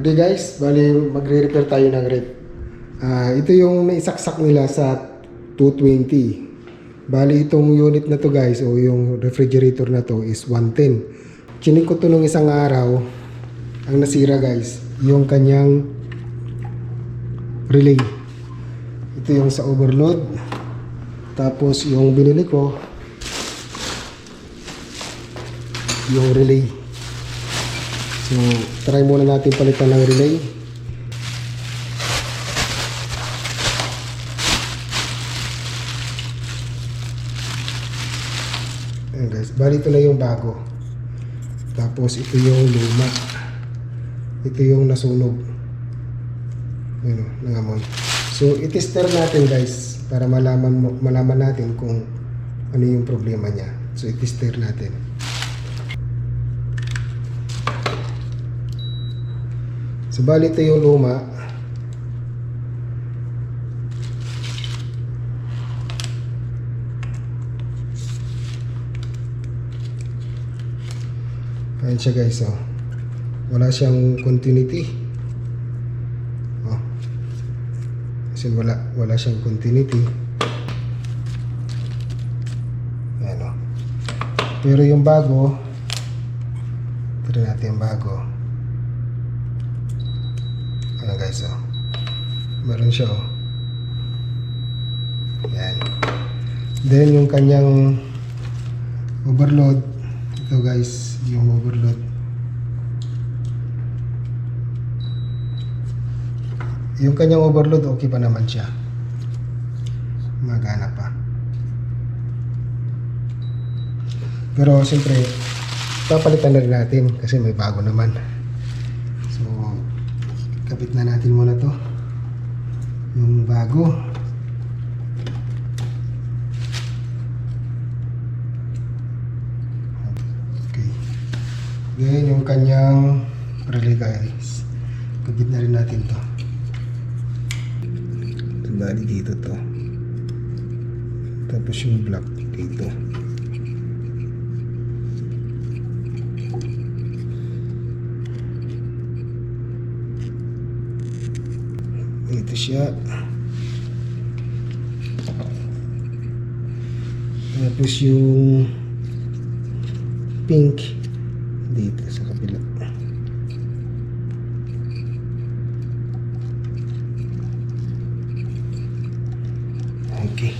Okay guys, bali magre-repair tayo ng rep. Ah, ito yung naisaksak nila sa 220. Bali itong unit na to guys o yung refrigerator na to is 110. Chinig ko to nung isang araw. Ang nasira guys, yung kanyang relay. Ito yung sa overload. Tapos yung binili ko, yung relay. So, try muna natin palitan ng relay. Ayan guys, bali ito na yung bago. Tapos ito yung luma. Ito yung nasunog. Ano, nangamoy. So, itester natin guys para malaman malaman natin kung ano yung problema niya. So, itester natin. So, bali ito yung luma. Ayan siya guys, oh. Wala siyang continuity. Oh. Kasi wala, wala siyang continuity. Ayan, oh. Pero yung bago, tira natin yung bago. Ayan guys, oh. Meron siya, oh. Ayan. Then, yung kanyang overload. Ito guys, yung overload. Yung kanyang overload, okay pa naman siya. Magana pa. Pero siyempre, papalitan na rin natin kasi may bago naman. So, kapit na natin muna to. Yung bago. Okay. Then, yung kanyang relay guys. Kapit na rin natin to. Bali dito to. Tapos yung block dito. Ito siya. Tapos yung pink dito sa kabila. Okay.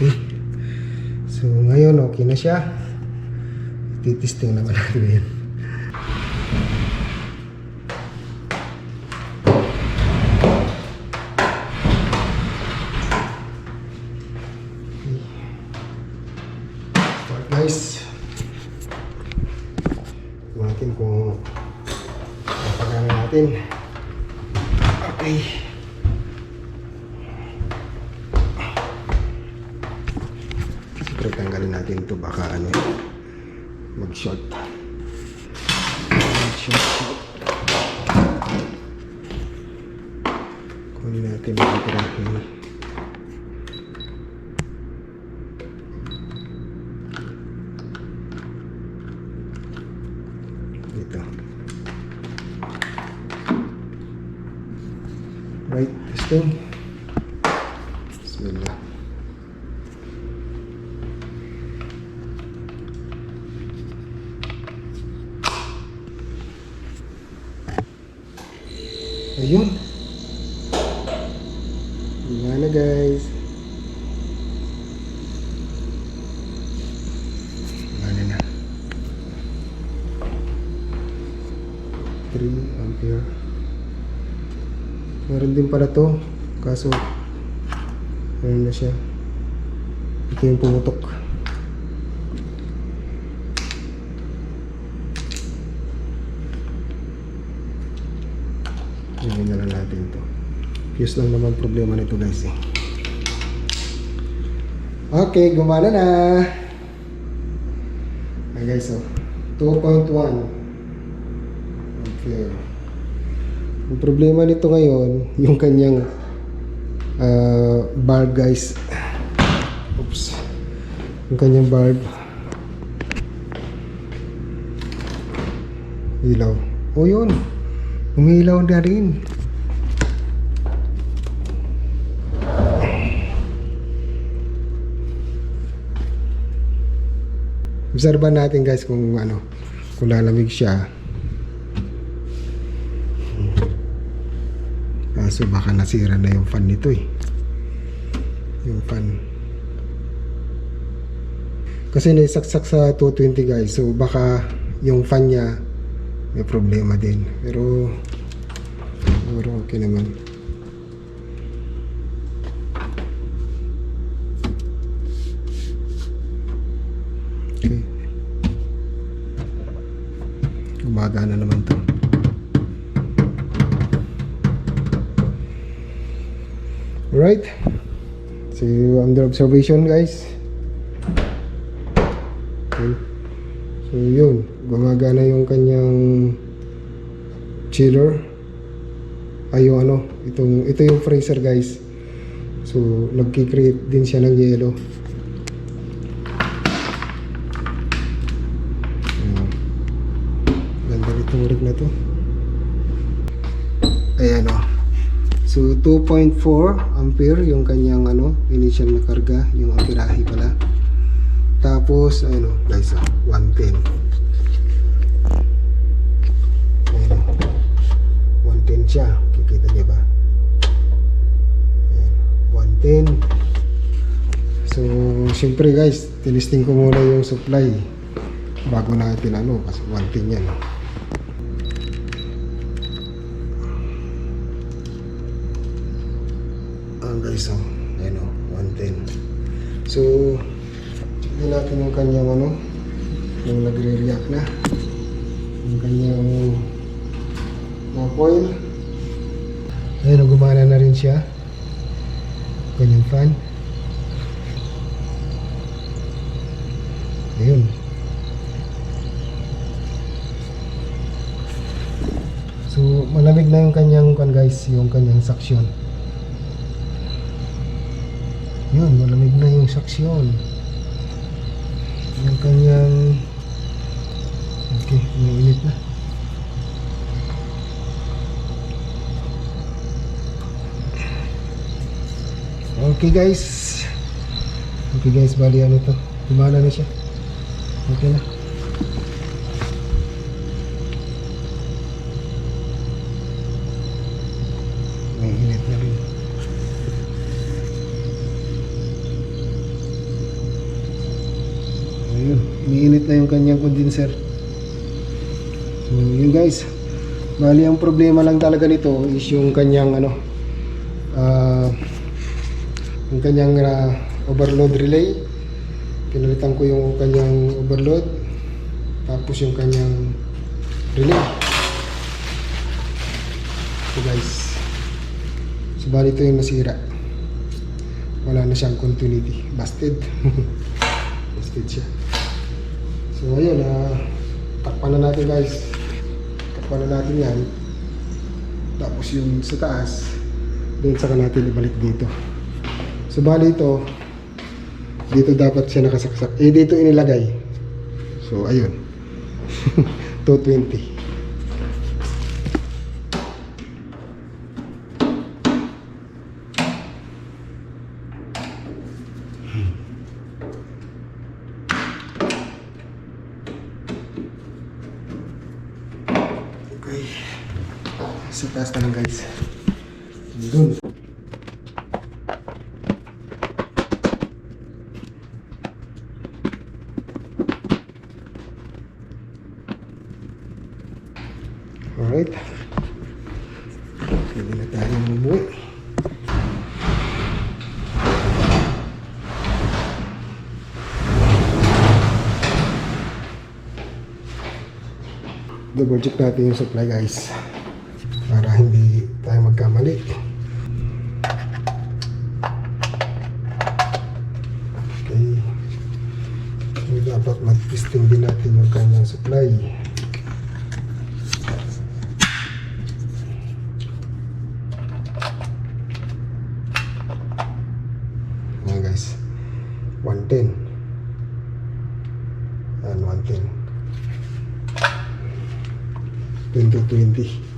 Okay. So, okay na siya. Titisting naman natin yan. Start guys. Natin kung napagana natin. Okay. Kunin natin ang tirahin. Dito. Right, testing. Bismillah. Ayun. Din pala to. Kaso, ano na siya. Ito yung pumutok. Ngayon na lang natin ito. Fuse lang naman problema nito guys eh. Okay, gumana na. Ah guys, oh. 2.1. Okay. Ang problema nito ngayon, yung kanyang uh, barb guys. Oops. Yung kanyang barb. Ilaw. O yun. Umilaw na rin. Obserban natin guys kung ano, kung lalamig siya. Kaso baka nasira na yung fan nito eh. Yung fan. Kasi naisaksak sa 220 guys. So baka yung fan niya may problema din. Pero siguro okay naman. Okay. Gumagana naman to. Alright. So, under observation guys. Okay. So, yun. Gumagana yung kanyang chiller. Ay, yung ano. Itong, ito yung freezer guys. So, nagki-create din siya ng yelo. Ganda nitong rig na to. Ayan o. So 2.4 ampere yung kanyang ano, initial na karga, yung amperahe pala. Tapos ano, guys, ah, 110. Ayan, oh. 110 siya. Kikita niyo ba? Ayan, 110. So, syempre guys, tinisting ko muna yung supply bago natin ano, kasi 110 yan. Guys, oh. Ayan, oh. 110. So, tignan natin yung kanyang ano, yung nagre-react na. Yung kanyang mga coil. Ayan, oh, gumana na rin siya. Kanyang fan. Ayun. So, malamig na yung kanyang kan guys, yung kanyang suction. Yun, malamig na yung saksyon. Yung kanyang... Okay, umiinit na. Okay guys. Okay guys, bali ano to. Gumana na siya. Okay na. May init na rin. Ayun, umiinit na yung kanyang condenser. So, yun guys. Bali, ang problema lang talaga nito is yung kanyang ano, ah, yung kanyang ah, overload relay. Pinalitan ko yung kanyang overload. Tapos yung kanyang relay. So guys. So bali ito yung nasira. Wala na siyang continuity. Busted. Busted siya. So ayun, ah, takpan na natin guys. Takpan na natin yan. Tapos yung sa taas, doon saka natin ibalik dito. So bali ito, dito dapat siya nakasaksak. Eh dito inilagay. So ayun. 220. Okay. Sa taas na lang guys. Doon. Alright. Pwede na tayong umuwi. Double check natin yung supply guys para hindi tayo magkamali okay so dapat mag-testing din natin yung kanyang supply Ayan guys 110 Ayan 110 20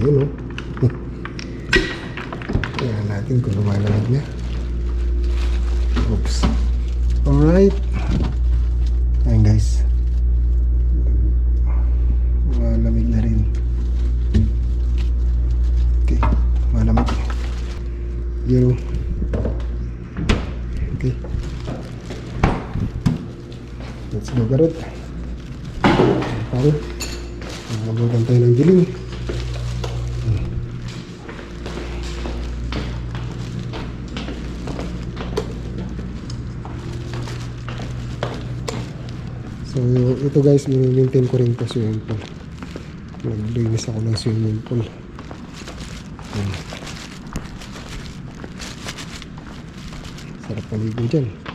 Ayun oh. Tingnan natin kung lumalamig na. Oops. Alright. Ayan guys. Lumalamig na rin. Okay. Malamig. Yun oh. Okay. Let's go garot. Pare. Mabutan tayo ng dilim. Ito guys, mini-maintain ko rin to swimming pool. Naglinis ako ng swimming pool. Ayan. Sarap paligo dyan.